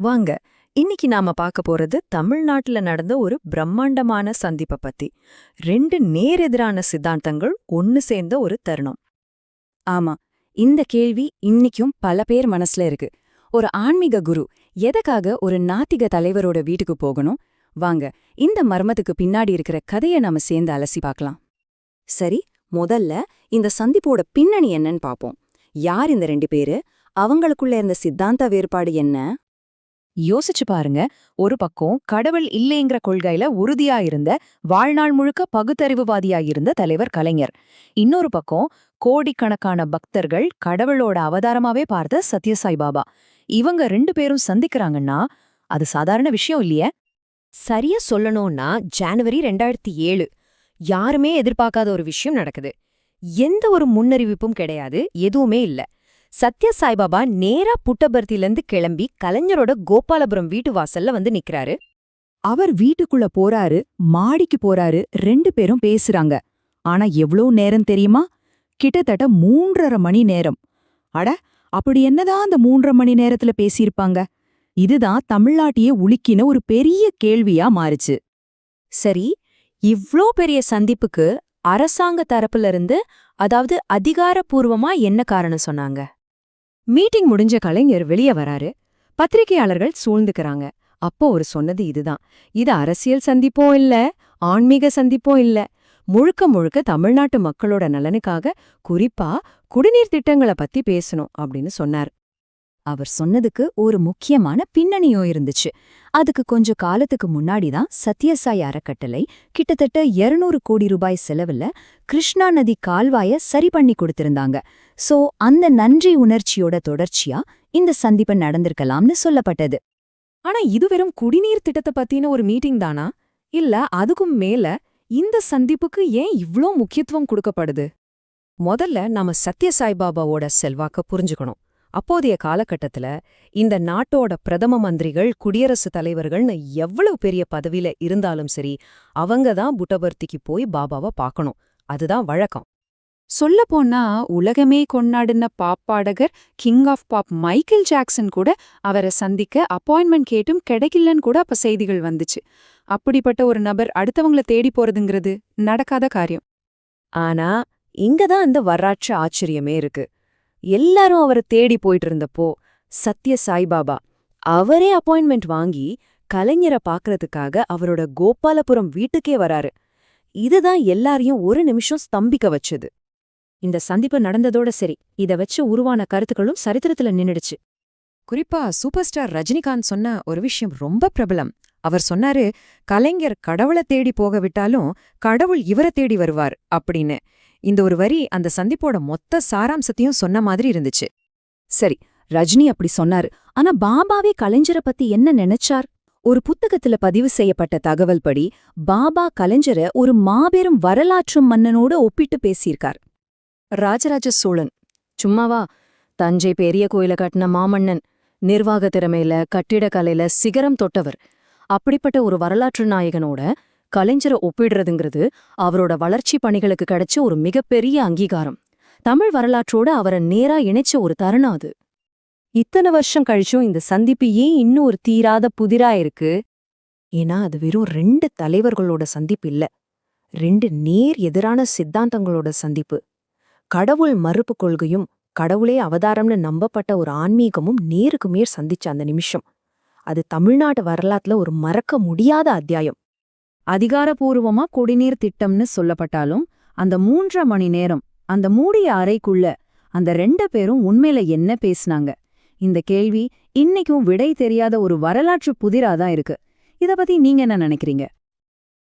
வாங்க இன்னைக்கு நாம பார்க்க போறது தமிழ்நாட்டுல நடந்த ஒரு பிரம்மாண்டமான சந்திப்பை பத்தி. ரெண்டு நேரெதிரான சித்தாந்தங்கள் ஒன்னு சேர்ந்த ஒரு தருணம். ஆமா இந்த கேள்வி இன்னிக்கும் பல பேர் மனசுல இருக்கு. ஒரு ஆன்மீக குரு எதுக்காக ஒரு நாத்திக தலைவரோட வீட்டுக்கு போகணும்? வாங்க இந்த மர்மத்துக்கு பின்னாடி இருக்கிற கதையை நாம சேர்ந்து அலசி பார்க்கலாம். சரி முதல்ல இந்த சந்திப்போட பின்னணி என்னன்னு பாப்போம் யார் இந்த ரெண்டு பேரு? அவங்களுக்குள்ள இருந்த சித்தாந்த வேறுபாடு என்ன? யோசிச்சு பாருங்க. ஒரு பக்கம் கடவுள் இல்லைங்கிற கொள்கையில உறுதியா இருந்த வாழ்நாள் முழுக்க பகுத்தறிவுவாதியா இருந்த தலைவர் கலைஞர். இன்னொரு பக்கம் கோடிக்கணக்கான பக்தர்கள் கடவுளோட அவதாரமாவே பார்த்த சத்யசாய் பாபா. இவங்க ரெண்டு பேரும் சந்திக்கிறாங்கன்னா அது சாதாரண விஷயம் இல்லையே? சரியா சொல்லணும்னா ஜனவரி ரெண்டாயிரத்தி ஏழு. யாருமே எதிர்பார்க்காத ஒரு விஷயம் நடக்குது. எந்த ஒரு முன்னறிவிப்பும் கிடையாது. எதுவுமே இல்ல. சத்ய சாய்பாபா நேரா புட்டபர்த்திலேருந்து கிளம்பி கலைஞரோட கோபாலபுரம் வீட்டு வாசல்ல வந்து நிக்கிறாரு. அவர் வீட்டுக்குள்ள போறாரு மாடிக்கு போறாரு ரெண்டு பேரும் பேசுறாங்க. ஆனா எவ்ளோ நேரம் தெரியுமா? கிட்டத்தட்ட மூன்றரை மணி நேரம். அட அப்படி என்னதான் அந்த மூன்றரை மணி நேரத்துல பேசியிருப்பாங்க? இதுதான் தமிழ்நாட்டையே உலுக்கின ஒரு பெரிய கேள்வியா மாறுச்சு. சரி இவ்ளோ பெரிய சந்திப்புக்கு அரசாங்க தரப்புல இருந்து அதாவது அதிகாரப்பூர்வமா என்ன காரணம் சொன்னாங்க? மீட்டிங் முடிஞ்ச கலைஞர் வெளியே வராரு. பத்திரிகையாளர்கள் சூழ்ந்துக்கறாங்க. அப்போ ஒரு சொன்னது இதுதான். இது அரசியல் சந்திப்போம் இல்ல ஆன்மீக சந்திப்போம் இல்ல. முழுக்க முழுக்க தமிழ்நாட்டு மக்களோட நலனுக்காக குறிப்பா குடிநீர் திட்டங்கள பத்தி பேசணும் அப்படின்னு சொன்னார். அவர் சொன்னதுக்கு ஒரு முக்கியமான பின்னணியோ இருந்துச்சு. அதுக்கு கொஞ்ச காலத்துக்கு முன்னாடி தான் சத்யசாய் அறக்கட்டளை கிட்டத்தட்ட 200 கோடி ரூபாய் செலவுல கிருஷ்ணா நதி கால்வாய சரி பண்ணி கொடுத்திருந்தாங்க. சோ அந்த நன்றி உணர்ச்சியோட தொடர்ச்சியா இந்த சந்திப்பு நடந்திருக்கலாம்னு சொல்லப்பட்டது. ஆனா இது வெறும் குடிநீர் திட்டத்தை பத்தின ஒரு மீட்டிங் தானா? இல்ல அதுக்கும் மேல இந்த சந்திப்புக்கு ஏன் இவ்ளோ முக்கியத்துவம் கொடுக்கப்படுது? முதல்ல நாம சத்ய சாய்பாபாவோட செல்வாக்க புரிஞ்சுக்கணும். அப்போதைய காலகட்டத்துல இந்த நாட்டோட பிரதம மந்திரிகள் குடியரசுத் தலைவர்கள்னு எவ்வளவு பெரிய பதவியில இருந்தாலும் சரி அவங்க தான் புட்டபர்த்திக்கு போய் பாபாவை பார்க்கணும் அதுதான் வழக்கம். சொல்லப்போனா உலகமே கொண்டாடின பாப் பாடகர் king of pop Michael Jackson கூட அவரை சந்திக்க அப்பாயின்மெண்ட் கேட்டும் கிடைக்கலன்னு கூட அப்ப செய்திகள் வந்துச்சு. அப்படிப்பட்ட ஒரு நபர் அடுத்தவங்கள தேடி போறதுங்கிறது நடக்காத காரியம். ஆனா இங்கதான் அந்த வரலாற்று ஆச்சரியமே இருக்கு. எல்லாரும் அவரை தேடி போயிட்டு இருந்தப்போ சத்ய சாய்பாபா அவரே அப்பாயின்மெண்ட் வாங்கி கலைஞரை பார்க்கறதுக்காக அவரோட கோபாலபுரம் வீட்டுக்கே வராரு. இதுதான் எல்லாரையும் ஒரு நிமிஷம் ஸ்தம்பிக்க வச்சது. இந்த சந்திப்பு நடந்ததோட சரி இத வச்சு உருவான கருத்துக்களும் சரித்திரத்துல நின்னுடுச்சு. குறிப்பா சூப்பர் ஸ்டார் ரஜினிகாந்த் சொன்ன ஒரு விஷயம் ரொம்ப பிரபலம். அவர் சொன்னாரு கலைஞர் கடவுளை தேடி போக விட்டாலும் கடவுள் இவரை தேடி வருவார் அப்படின்னு. இந்த ஒரு வரி அந்த சந்திப்போட மொத்த சாராம்சத்தையும் சொன்ன மாதிரி இருந்துச்சு. சரி ரஜினி அப்படி சொன்னாரு. ஆனா பாபாவே கலைஞரை பத்தி என்ன நினைச்சார்? ஒரு புத்தகத்துல பதிவு செய்யப்பட்ட தகவல் படி பாபா கலைஞரை ஒரு மாபெரும் வரலாற்று மன்னனோட ஒப்பிட்டு பேசியிருக்கார். ராஜராஜ சோழன். சும்மாவா தஞ்சை பெரிய கோயில கட்டின மாமன்னன் நிர்வாக திறமையில கட்டிடக்கலையில சிகரம் தொட்டவர். அப்படிப்பட்ட ஒரு வரலாற்று நாயகனோட கலைஞரை ஒப்பிடுறதுங்கிறது அவரோட வளர்ச்சி பணிகளுக்கு கிடைச்ச ஒரு மிகப்பெரிய அங்கீகாரம். தமிழ் வரலாற்றோட அவரை நேரா இணைச்ச ஒரு தருணம் அது. இத்தனை வருஷம் கழிச்சும் இந்த சந்திப்பு ஏன் இன்னும் ஒரு தீராத புதிரா இருக்கு? ஏன்னா அது வெறும் ரெண்டு தலைவர்களோட சந்திப்பு இல்ல. ரெண்டு நேர் எதிரான சித்தாந்தங்களோட சந்திப்பு. கடவுள் மறுப்பு கொள்கையும் கடவுளே அவதாரம்னு நம்பப்பட்ட ஒரு ஆன்மீகமும் நேருக்கு மேற் சந்திச்ச அந்த நிமிஷம். அது தமிழ்நாட்டு வரலாற்றுல ஒரு மறக்க முடியாத அத்தியாயம். அதிகாரபூர்வமா குடிநீர் திட்டம்னு சொல்லப்பட்டாலும் அந்த மூன்றரை மணி நேரம் அந்த மூடிய அறைக்குள்ள அந்த ரெண்டு பேரும் உண்மையில என்ன பேசுனாங்க? இந்த கேள்வி இன்னைக்கும் விடை தெரியாத ஒரு வரலாற்று புதிராதான் இருக்கு. இத பத்தி நீங்க என்ன நினைக்கிறீங்க?